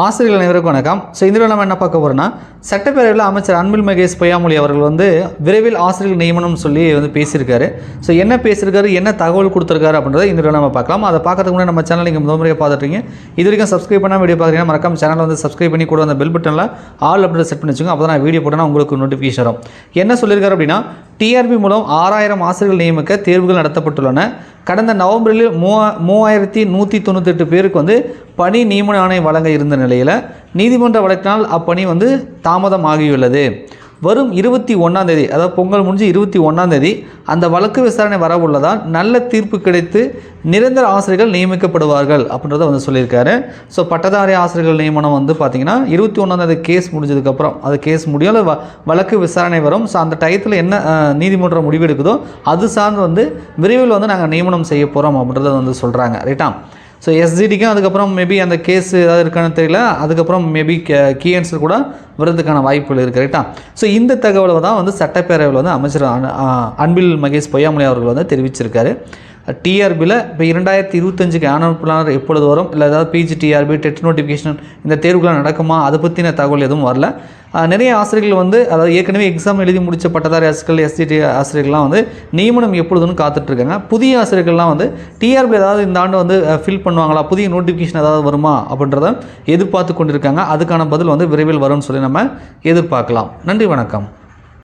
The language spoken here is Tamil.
ஆசிரியர்கள் அனைவருக்கும் வணக்கம். ஸோ இந்த நம்ம என்ன பார்க்க போகிறோம்னா சட்டப்பேரவையில் அமைச்சர் அன்பில் மகேஷ் பொய்யாமொழி அவர்கள் வந்து விரைவில் ஆசிரியர்கள் நியமனம் சொல்லி வந்து பேசியிருக்காரு. ஸோ என்ன பேசியிருக்காரு என்ன தகவல் கொடுத்துருக்காரு அப்படின்றத இந்த நம்ம பார்க்கலாம். அதை பார்க்கறதுக்கு முன்னாடி நம்ம சேனல் நீங்கள் முதல் முறையாக பார்த்துட்டீங்க இது வரைக்கும் சப்ஸ்கிரைப் பண்ணால் வீடியோ பார்க்குறீங்கன்னா மறக்காம சேனல் வந்து சப்ஸ்கிரைப் பண்ணி கூட அந்த பெல் பட்டனில் ஆல் அப்படின்ற செட் பண்ணி வச்சுக்கோங்க. அப்போ தான் நான் வீடியோ போட்டால் உங்களுக்கு நோட்டிஃபிகேஷன் வரும். என்ன சொல்லியிருக்காரு அப்படின்னா டிஆர்பி மூலம் ஆறாயிரம் ஆசிரியர்கள் நியமிக்க தேர்வுகள் நடத்தப்பட்டுள்ளன. கடந்த நவம்பரில் மூவா மூவாயிரத்தி நூற்றி தொண்ணூத்தெட்டு பேருக்கு வந்து பணி நியமன ஆணை வழங்க இருந்த நிலையில் நீதிமன்ற வழக்கினால் அப்பணி வந்து தாமதமாகியுள்ளது. வரும் இருபத்தி ஒன்றாம் தேதி அதாவது பொங்கல் முடிஞ்சு இருபத்தி ஒன்றாம் தேதி அந்த வழக்கு விசாரணை வரவுள்ளதால் நல்ல தீர்ப்பு கிடைத்து நிரந்தர ஆசிரியர்கள் நியமிக்கப்படுவார்கள் அப்படின்றத வந்து சொல்லியிருக்காரு. ஸோ பட்டதாரி ஆசிரியர்கள் நியமனம் வந்து பார்த்திங்கன்னா இருபத்தி ஒன்றாம் தேதி கேஸ் முடிஞ்சதுக்கப்புறம் அது கேஸ் முடியும் வ- வழக்கு விசாரணை வரும். ஸோ அந்த டயத்தில் என்ன நீதிமன்றம் முடிவு எடுக்குதோ அது சார்ந்து வந்து விரைவில் வந்து நாங்கள் நியமனம் செய்ய போகிறோம் அப்படின்றத வந்து சொல்கிறாங்க ரைட்டா ஸோ எஸ்ஜிடிக்கும் அதுக்கப்புறம் மேபி அந்த கேஸ் ஏதாவது இருக்கான்னு தெரியல. அதுக்கப்புறம் மேபி கீ ஆன்சர் கூட வர்றதுக்கான வாய்ப்புகள் இருக்குது கரெக்டாக ஸோ இந்த தகவலை தான் வந்து சட்டப்பேரவையில் வந்து அமைச்சர் அன்பில் மகேஷ் பொய்யாமொழி அவர்கள் வந்து தெரிவிச்சிருக்காரு. டிஆர்பியில் இப்போ இரண்டாயிரத்தி இருபத்தஞ்சுக்கு ஆனுவல் பிளானர் எப்பொழுது வரும்? இல்லை ஏதாவது பிஜி டிஆர்பி டெட் நோட்டிஃபிகேஷன் இந்த தேர்வுகள்லாம் நடக்குமா? அதை பற்றின தகவல் எதுவும் வரல. நிறைய ஆசிரியர்கள் வந்து அதாவது ஏற்கனவே எக்ஸாம் எழுதி முடித்த பட்டதாரி ஆசிரியர்கள் எஸ்டிடி ஆசிரியர்கள்லாம் வந்து நியமனம் எப்பொழுதுன்னு காத்துட்ருக்காங்க. புதிய ஆசிரியர்கள்லாம் வந்து டிஆர்பி ஏதாவது இந்த ஆண்டு வந்து ஃபில் பண்ணுவாங்களா? புதிய நோட்டிஃபிகேஷன் ஏதாவது வருமா? அப்படின்றத எதிர்பார்த்து கொண்டிருக்காங்க. அதுக்கான பதில் வந்து விரைவில் வரும்னு சொல்லி நம்ம எதிர்பார்க்கலாம். நன்றி வணக்கம்.